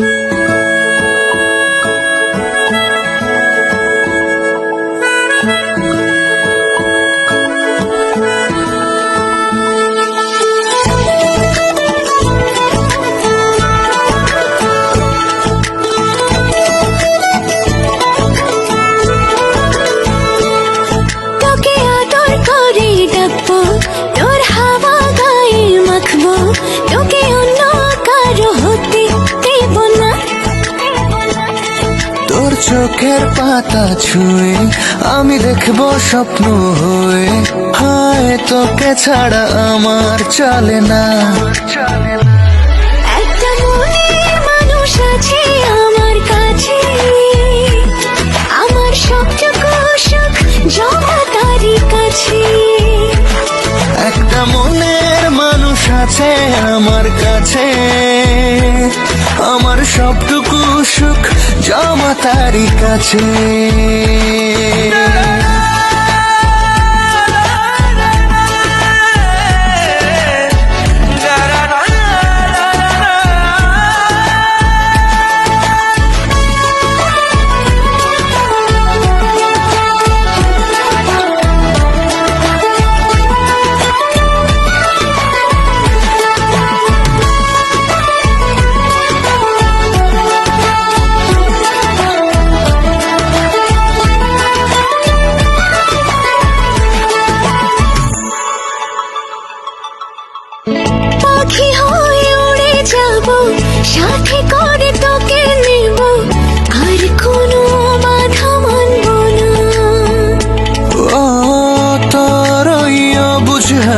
তোকে তোর চোখের পাতা ছুঁয়ে আমি দেখব স্বপ্ন হয়ে। হায় তোকে ছাড়া আমার চলে না। একটা মনের মানুষ আছে আমার কাছে। আমার সবটুকু সুখ জমা তারই কাছে। একটা মনের মানুষ আছে আমার কাছে। আমার সবটুকু সুখ জমা তারই কাছে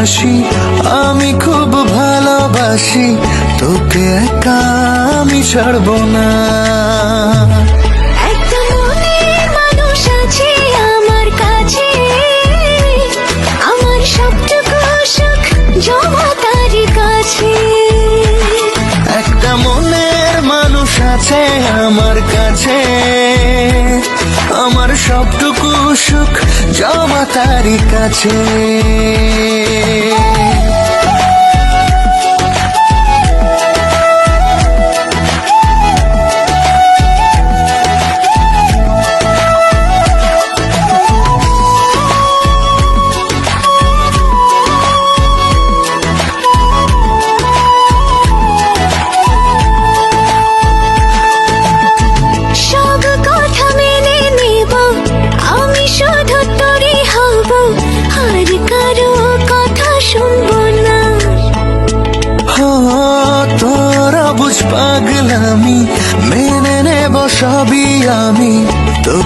হাসি আমি খুব ভালোবাসি তোকে একা আমি ছাড়ব না। আমার সবটুকু সুখ জমা তারই কাছে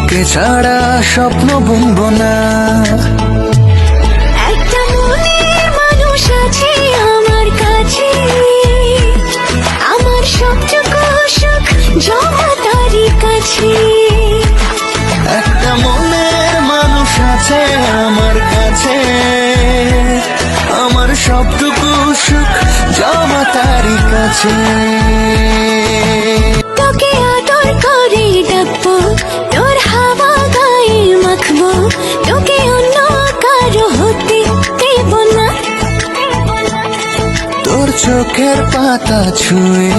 তোকে ছাড়া স্বপ্ন বুনবো না। একটা মনের মানুষ আছে আমার কাছে। আমার সবটুকু সুখ জমা তারই কাছে। একটা মনের মানুষ আছে আমার কাছে। আমার সবটুকু সুখ জমা তারই কাছে। চোখের পাতা ছুঁয়ে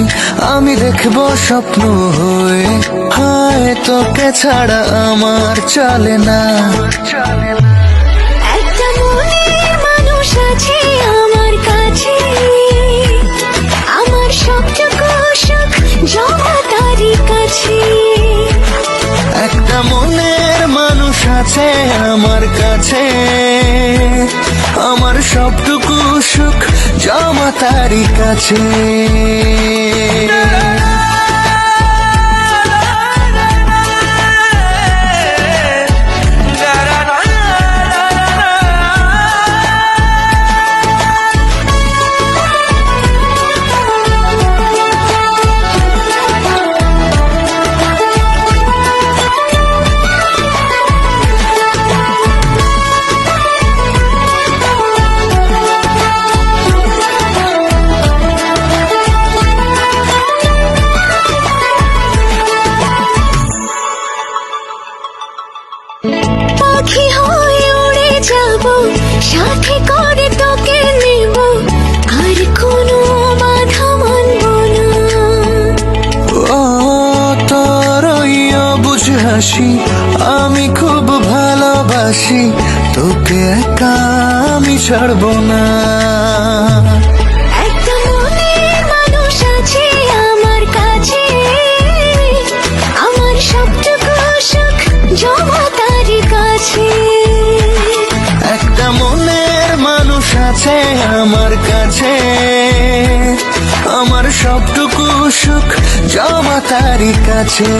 আমি দেখব স্বপ্ন হয়ে। হায় তোকে ছাড়া আমার চলে না। একটা মনের মানুষ আছে আমার কাছে। আমার সবটুকু সুখ জমা তারি কাছে। সাথে করে তোকে নেব, আর কোনো বাধা মানব না। তরইয় বুঝে হাসি, আমি খুব ভালোবাসি, তোকে একা আমি ছাড়ব না। আমার কাছে। আমার সবটুকু সুখ জমা তারি কাছে।